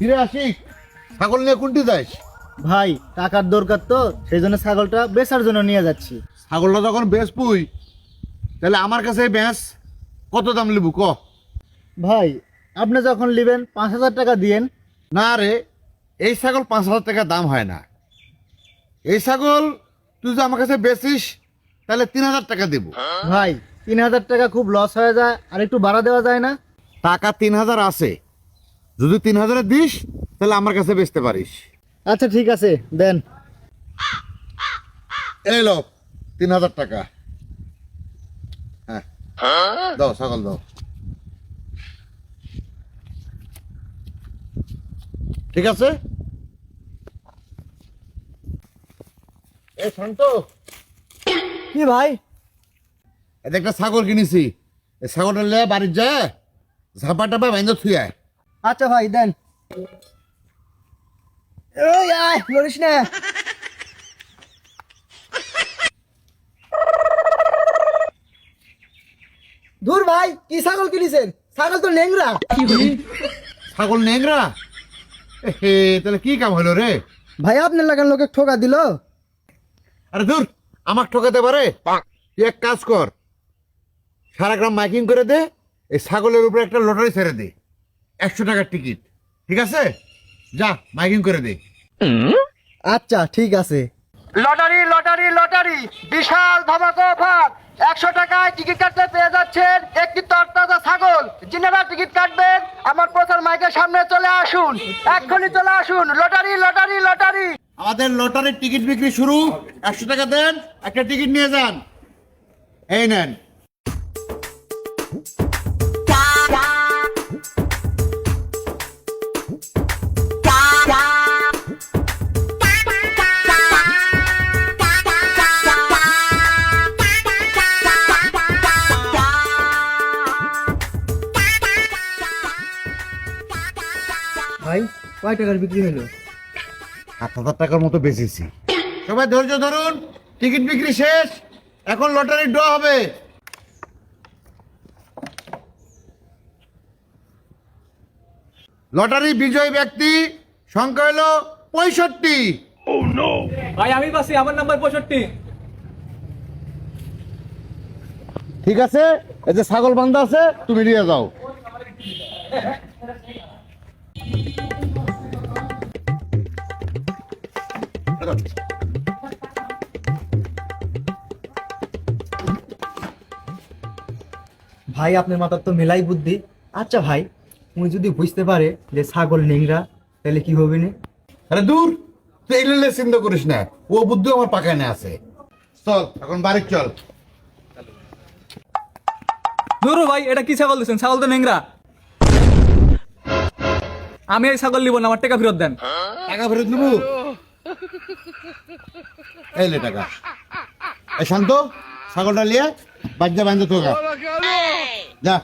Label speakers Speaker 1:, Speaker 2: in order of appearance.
Speaker 1: ফিরে আসিক ছাগল নিয়ে কোনটি যাস?
Speaker 2: ভাই টাকার দরকার তো সেই জন্য ছাগলটা বেচার জন্য নিয়ে যাচ্ছি।
Speaker 1: ছাগলটা যখন বেশ পুই তাহলে আমার কাছে বেঁচ। কত দাম লিবু ক?
Speaker 2: ভাই আপনি যখন নেবেন পাঁচ হাজার টাকা দিয়েন।
Speaker 1: না রে এই ছাগল পাঁচ হাজার টাকা দাম হয় না। এই ছাগল তুই যদি আমার কাছে বেচিস তাহলে তিন হাজার টাকা দেব।
Speaker 2: ভাই তিন হাজার টাকা খুব লস হয়ে যায় আর একটু বাড়া দেওয়া যায় না?
Speaker 1: টাকা তিন হাজার আছে। যদি তিন হাজারে দিস তাহলে আমার কাছে বেচতে পারিস।
Speaker 2: আচ্ছা ঠিক আছে দেন।
Speaker 1: এই লো তিন হাজার টাকা। হ্যাঁ। দাও ছাগল দাও। ঠিক আছে? এ শান্ত।
Speaker 2: কি ভাই?
Speaker 1: এতে একটা ছাগল কিনেছি। এই ছাগলটা লে বাড়ির যায় ঝাপা টাপা বাইন্দা থুই আয়।
Speaker 2: আচ্ছা ভাই দেন। লড়িস না। দূর ভাই কি ছাগল কিনেছেন? ছাগল তো নেংরা
Speaker 1: ছাগল নেংরা হে তাহলে কি কাম হলো রে?
Speaker 2: ভাই আপনার লাগান লোকে ঠোকা দিল।
Speaker 1: আরে দূর আমাক ঠকাতে পারে? তুই এক কাজ কর। সারা গ্রাম মাইকিং করে দে এই ছাগলের উপরে একটা লটারি ছেড়ে দে। একশো টাকার টিকিট। ঠিক আছে? যা মাইকিং করে দে।
Speaker 2: আচ্ছা ঠিক আছে।
Speaker 3: Lottery lottery lottery. বিশাল ধামাকা অফার। একশো টাকায় টিকিট কাটতে পেয়ে যাচ্ছেন একটি তরতাজা ছাগল। যিনারা টিকিট কাটবেন। আমার প্রচার মাইকের সামনে চলে আসুন। এক্ষুনি চলে আসুন। Lottery lottery lottery.
Speaker 1: আমাদের লটারির টিকিট বিক্রি শুরু। একশো টাকা দেন একটা টিকিট নিয়ে যান। এই নেন।
Speaker 2: কয় টাকার বিক্রি হলো
Speaker 1: সাত হাজার টাকার মতো বেচেছি। সবাই ধৈর্য ধরুন টিকিট বিক্রি শেষ এখন লটারি ড্র হবে। লটারি বিজয়ী ব্যক্তি সংখ্যা হলো পঁয়ষট্টি।
Speaker 4: ভাই আমি পাচ্ছি আমার নাম্বার পঁয়ষট্টি।
Speaker 1: ঠিক আছে? এই যে ছাগল বান্ধা আছে তুমি নিয়ে যাও।
Speaker 2: ভাই আপনার মাথার তো মেলাই বুদ্ধি। আচ্ছা ভাই উনি যদি বুঝতে পারে যে ছাগল নেংরা তাহলে কি হবে না?
Speaker 1: আরে দূর তুই চিন্তা করিস না। ও বুদ্ধি আমার পাকানে আছে। চল এখন বাড়ি চল।
Speaker 4: ধরো ভাই এটা কি ছাগল দিচ্ছেন ছাগল তো নেংরা। আমি এই ছাগল নিব না আমার টাকা ফেরত দেন।
Speaker 1: টাকা ফেরত নেব? এই লে টাকা। এই শান্ত ছাগলটা লিয়ে বাজ্যা বান্ধব তোকা। যা